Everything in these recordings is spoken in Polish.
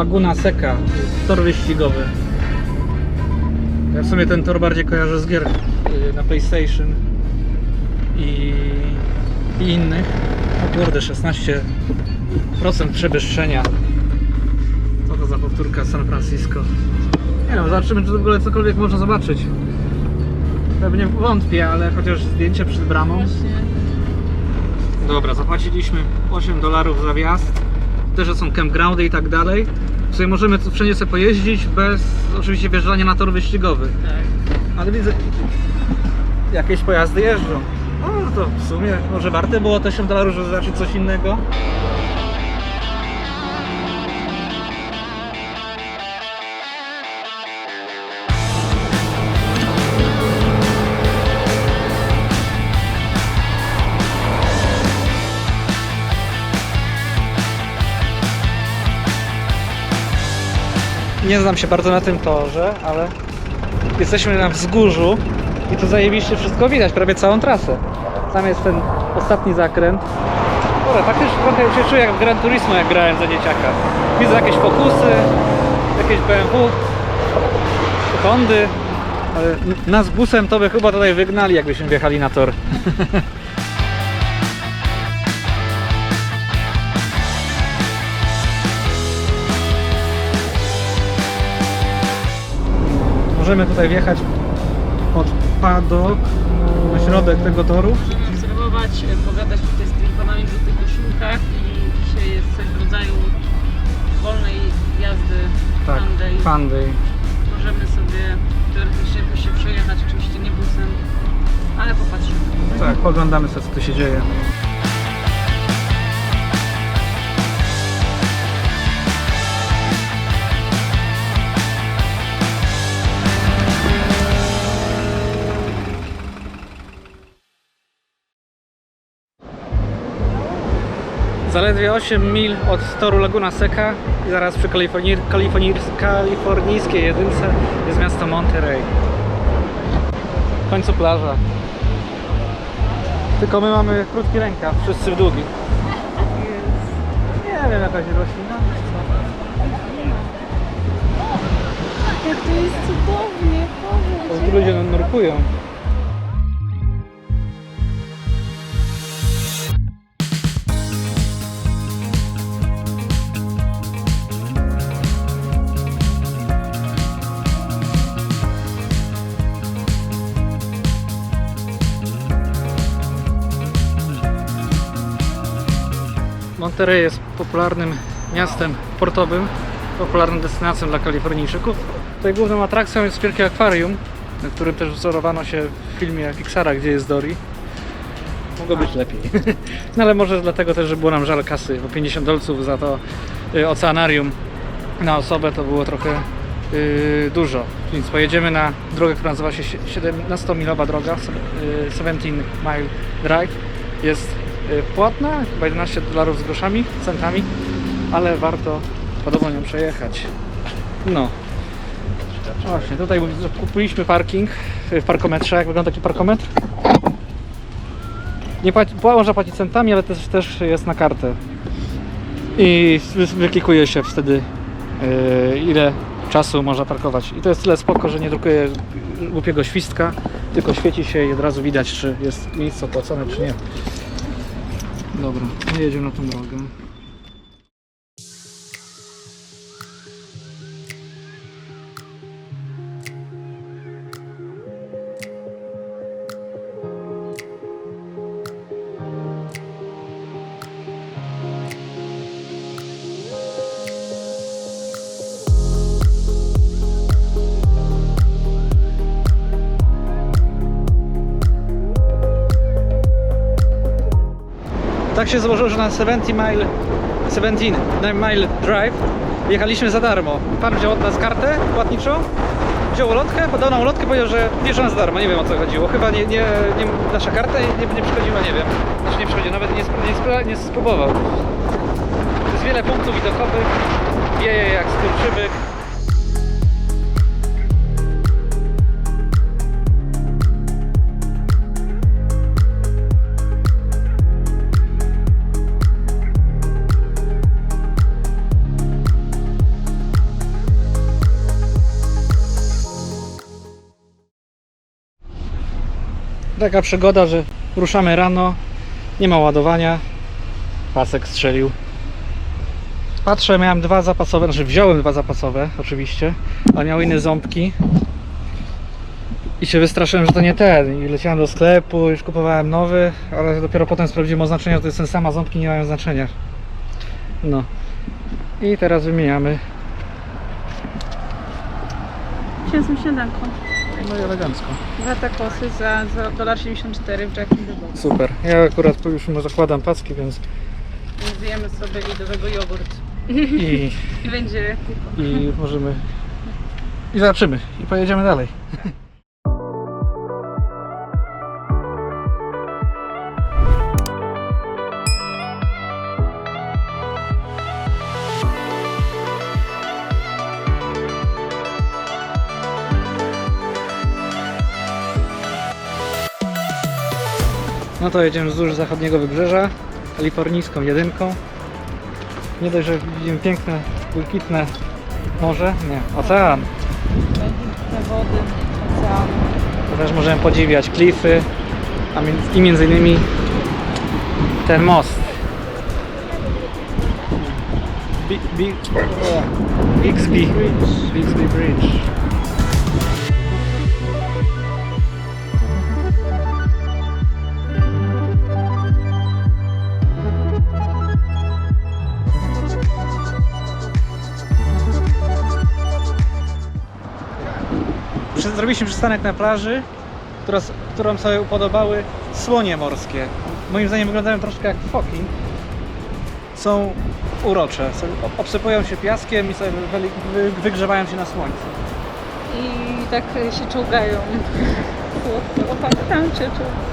Laguna Seca, tor wyścigowy. Ja w sumie ten tor bardziej kojarzę z gier y, na PlayStation i, i innych. O kurde, 16% przewyższenia. Co to za powtórka San Francisco? Nie wiem, zobaczymy czy w ogóle cokolwiek można zobaczyć. Pewnie wątpię, ale chociaż zdjęcie przed bramą. Dobra, zapłaciliśmy 8 dolarów za wjazd. Też są campgroundy i tak dalej. W sumie możemy tu wszędzie sobie pojeździć bez oczywiście wjeżdżania na tor wyścigowy. Tak. Ale widzę, jakieś pojazdy jeżdżą. No to w sumie może warte było te 8 dolarów, żeby zobaczyć coś innego. Nie znam się bardzo na tym torze, ale jesteśmy na wzgórzu i tu zajebiście wszystko widać, prawie całą trasę. Tam jest ten ostatni zakręt. Dobra, faktycznie trochę się czuję jak w Gran Turismo, jak grałem za dzieciaka. Widzę jakieś fokusy, jakieś BMW, Hondy, ale nas busem to by chyba tutaj wygnali, jakbyśmy wjechali na tor. Możemy tutaj wjechać pod padok na środek tego toru. Obserwować, e, pogadać tutaj z tymi panami w żółtych koszulkach i dzisiaj jest coś w rodzaju wolnej jazdy Tak, Fun Day. Fun Day. Możemy sobie teoretycznie jakoś się przejechać, oczywiście nie busem, ale popatrzymy. Tak, poglądamy sobie co tu się dzieje. Zaledwie 8 mil od toru Laguna Seca i zaraz przy kaliforni- kaliforni- kalifornijskiej jedynce jest miasto Monterey. W końcu plaża. Tylko my mamy krótki rękaw, wszyscy w długi. Nie wiem, jakaś roślina. Jak to jest cudownie, tu ludzie nurkują. Monterey jest popularnym miastem portowym, popularną destynacją dla Kalifornijczyków. Tutaj główną atrakcją jest wielkie akwarium, na którym też wzorowano się w filmie Pixara, gdzie jest Dory. Mogło być lepiej. No ale może dlatego też, że było nam żal kasy, bo 50 dolców za to y, oceanarium na osobę to było trochę y, dużo. Więc pojedziemy na drogę, która nazywa się 17-milowa droga, y, 17 Mile Drive. Jest y, płatna, chyba 11 dolarów z groszami, centami, ale warto podobno nią przejechać. No. Właśnie, tutaj kupiliśmy parking w parkometrze. Jak wygląda taki parkometr? Nie płaci, pła- można płacić centami, ale też, też jest na kartę. I wy- wyklikuje się wtedy yy, ile czasu można parkować. I to jest tyle spoko, że nie drukuje głupiego świstka, tylko świeci się i od razu widać, czy jest miejsce opłacone, czy nie. Dobra, jedziemy na tą drogę. Tak się złożyło, że na 70 mile, 17 mile drive jechaliśmy za darmo. Pan wziął od nas kartę płatniczą, wziął ulotkę, podał nam ulotkę, powiedział, że bierze nas za darmo. Nie wiem o co chodziło. Chyba nie, nie, nie, nasza karta nie, nie przychodziła, nie wiem. Znaczy nie przychodziła, nawet nie, nie, nie spróbował. Jest wiele punktów widokowych, wieje jak skurczybyk. Taka przygoda, że ruszamy rano, nie ma ładowania, pasek strzelił. Patrzę, miałem dwa zapasowe, znaczy wziąłem dwa zapasowe oczywiście, a miał inne ząbki. I się wystraszyłem, że to nie ten. I leciałem do sklepu, już kupowałem nowy, ale dopiero potem sprawdziłem oznaczenia, że to jest ten sam, a ząbki nie mają znaczenia. No. I teraz wymieniamy. Wziąłem śniadanko. No i elegancko. Dwa takosy za, za dolar 74 w Jack in the Box. Super. Ja akurat już mu zakładam paski, więc Zjemy sobie lidowego jogurt. i, I będzie i możemy. I zobaczymy. I pojedziemy dalej. No to jedziemy wzdłuż zachodniego wybrzeża, kalifornijską jedynką. Nie dość, że widzimy piękne, błękitne morze, nie, ocean. te wody, ocean. To też możemy podziwiać klify, a między, i między innymi ten most. Big, big, Bixby, Bixby Bridge. Zrobiliśmy przystanek na plaży, która, którą sobie upodobały słonie morskie. Moim zdaniem wyglądają troszkę jak foki. Są urocze. Obsypują się piaskiem i sobie wy, wy, wygrzewają się na słońcu. I tak się czołgają. Pan tam się czołga.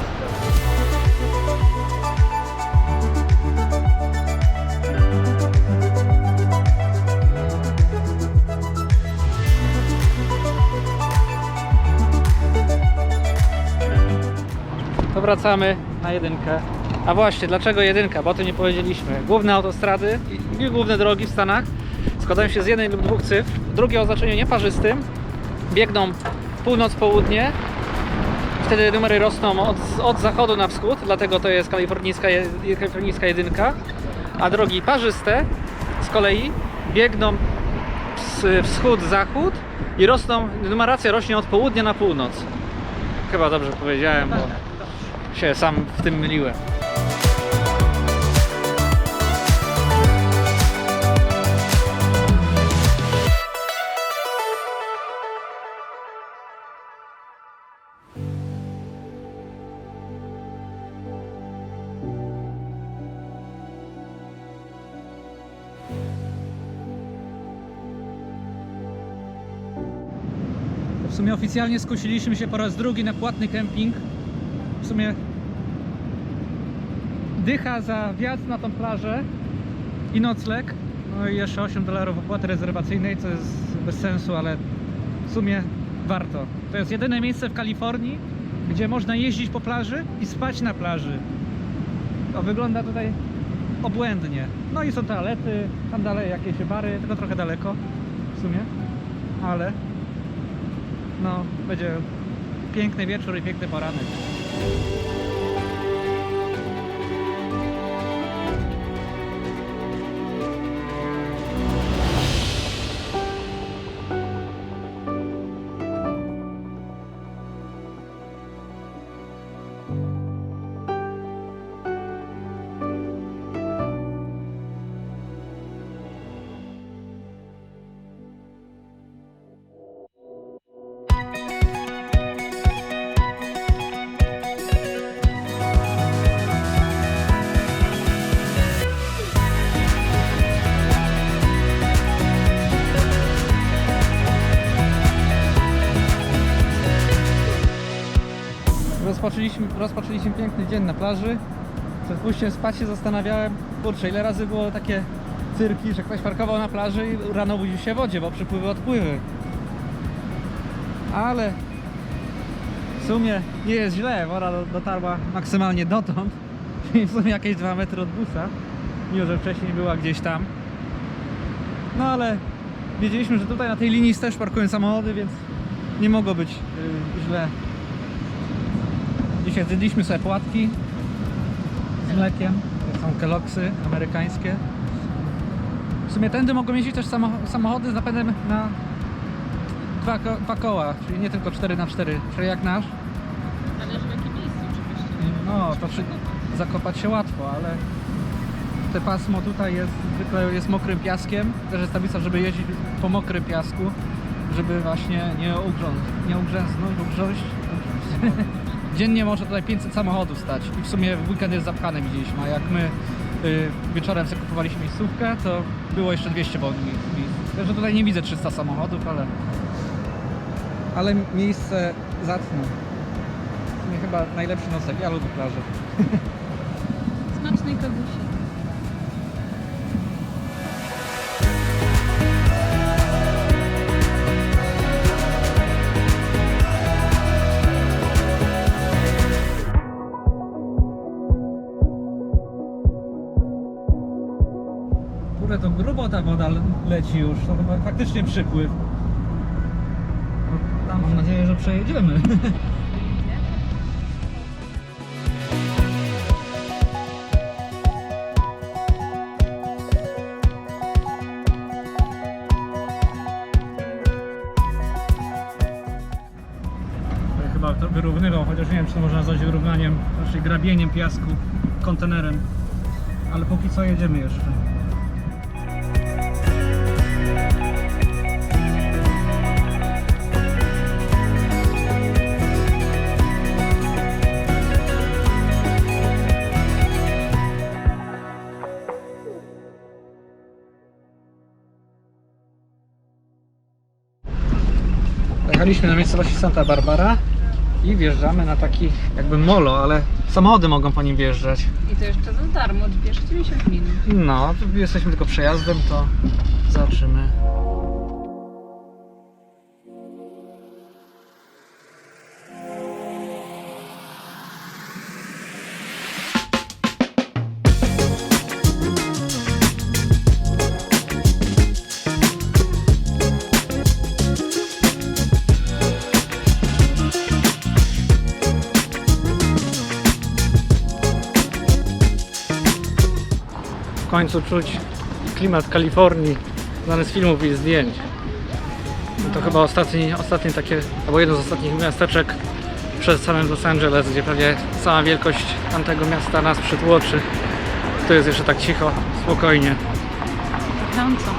To wracamy na jedynkę. A właśnie, dlaczego jedynka? Bo o tym nie powiedzieliśmy. Główne autostrady i, główne drogi w Stanach składają się z jednej lub dwóch cyfr. Drugie o znaczeniu nieparzystym. Biegną północ-południe. Wtedy numery rosną od, od zachodu na wschód, dlatego to jest kalifornijska, kalifornijska jedynka. A drogi parzyste z kolei biegną ws- wschód-zachód i rosną, numeracja rośnie od południa na północ. Chyba dobrze powiedziałem, bo się sam w tym myliłem. W sumie oficjalnie skusiliśmy się po raz drugi na płatny kemping. W sumie dycha za wjazd na tą plażę i nocleg. No i jeszcze 8 dolarów opłaty rezerwacyjnej, co jest bez sensu, ale w sumie warto. To jest jedyne miejsce w Kalifornii, gdzie można jeździć po plaży i spać na plaży. To wygląda tutaj obłędnie. No i są toalety, tam dalej jakieś bary, tylko trochę daleko w sumie, ale no, będzie piękny wieczór i piękny poranek. Thank you. Rozpoczęliśmy, rozpoczęliśmy piękny dzień na plaży. Przed pójściem spać się zastanawiałem, kurczę, ile razy było takie cyrki, że ktoś parkował na plaży i rano budził się w wodzie, bo przypływy, odpływy. Ale w sumie nie jest źle, woda do- dotarła maksymalnie dotąd, czyli w sumie jakieś 2 metry od busa, mimo że wcześniej była gdzieś tam. No ale wiedzieliśmy, że tutaj na tej linii też parkują samochody, więc nie mogło być yy, źle Dzisiaj zjedliśmy sobie płatki z mlekiem. To są keloksy amerykańskie. W sumie tędy mogą jeździć też samoch- samochody z napędem na dwa, ko- dwa koła, czyli nie tylko 4 na 4 czyli jak nasz. Zależy w jakim miejscu oczywiście. No, to przy... zakopać się łatwo, ale te pasmo tutaj jest zwykle jest mokrym piaskiem. Też jest tablica, żeby jeździć po mokrym piasku, żeby właśnie nie ugrząć, nie ugrzęznąć, ugrząść. Dziennie może tutaj 500 samochodów stać i w sumie w weekend jest zapchane widzieliśmy, a jak my y, wieczorem sobie kupowaliśmy miejscówkę, to było jeszcze 200 wolnych miejsc. Także tutaj nie widzę 300 samochodów, ale ale miejsce zacne. W sumie chyba najlepszy nosek, ja lubię plażę. Smacznej kawusi. Już, to chyba faktycznie przypływ. Mam nadzieję, że przejedziemy. Chyba to wyrównywał, chociaż nie wiem, czy to można nazwać wyrównaniem, raczej grabieniem piasku kontenerem. Ale póki co jedziemy jeszcze. Jechaliśmy na miejscowości Santa Barbara i wjeżdżamy na taki jakby molo, ale samochody mogą po nim wjeżdżać. I to jeszcze za darmo, pierwsze 90 minut. No, tu jesteśmy tylko przejazdem, to zobaczymy. Końcu czuć klimat Kalifornii, znany z filmów i zdjęć. To chyba ostatni, ostatni takie, albo jedno z ostatnich miasteczek przed samym Los Angeles, gdzie prawie cała wielkość tamtego miasta nas przytłoczy. Tu jest jeszcze tak cicho, spokojnie. Pachnąco.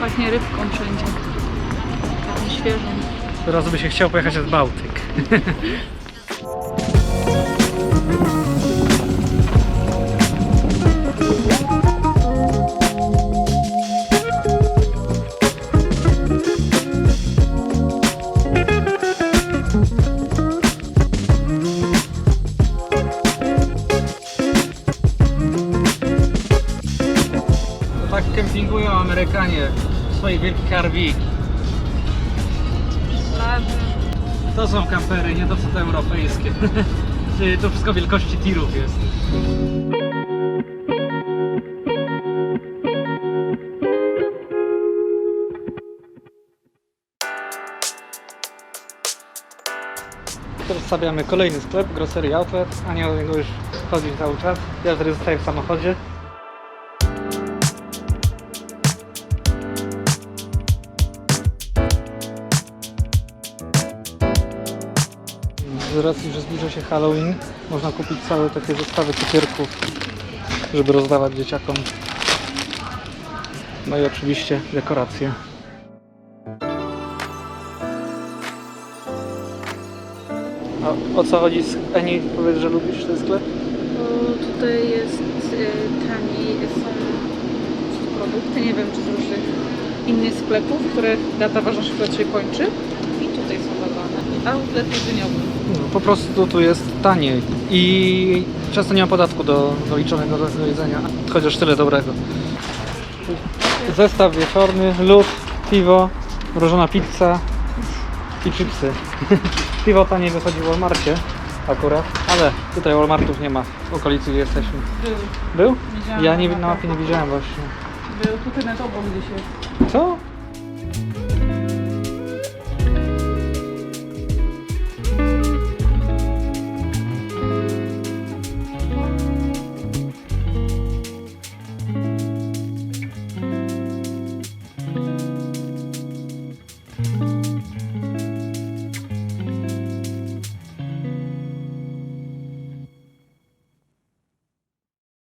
Pachnie rybką wszędzie. Taką świeżą. Teraz by się chciał pojechać nad Bałtyk. kempingują Amerykanie w swoich wielkich RV. To są kampery, nie to co te europejskie. To wszystko wielkości tirów jest. Teraz stawiamy kolejny sklep, Grocery Outlet. Ania do niego już chodzi cały czas. Ja wtedy zostaję w samochodzie. Racji, że zbliża się Halloween, można kupić całe takie zestawy cukierków, żeby rozdawać dzieciakom. No i oczywiście dekoracje. A o co chodzi z Eni? Powiedz, że lubisz ten sklep? Bo tutaj jest y, taniej, są produkty, nie wiem czy z różnych innych sklepów, których data ważności się kończy. I tutaj są dawane. Outlet jedzeniowy. Po prostu tu jest taniej i często nie ma podatku do, doliczonego do, jedzenia, chociaż tyle dobrego. Zestaw wieczorny, lód, piwo, mrożona pizza i chipsy. Piwo taniej wychodzi w Walmarcie akurat, ale tutaj Walmartów nie ma w okolicy gdzie jesteśmy. Był. Był? Widziałam Ja nie, na na mapie nie widziałem właśnie. Był tutaj na tobą gdzieś jest. Co?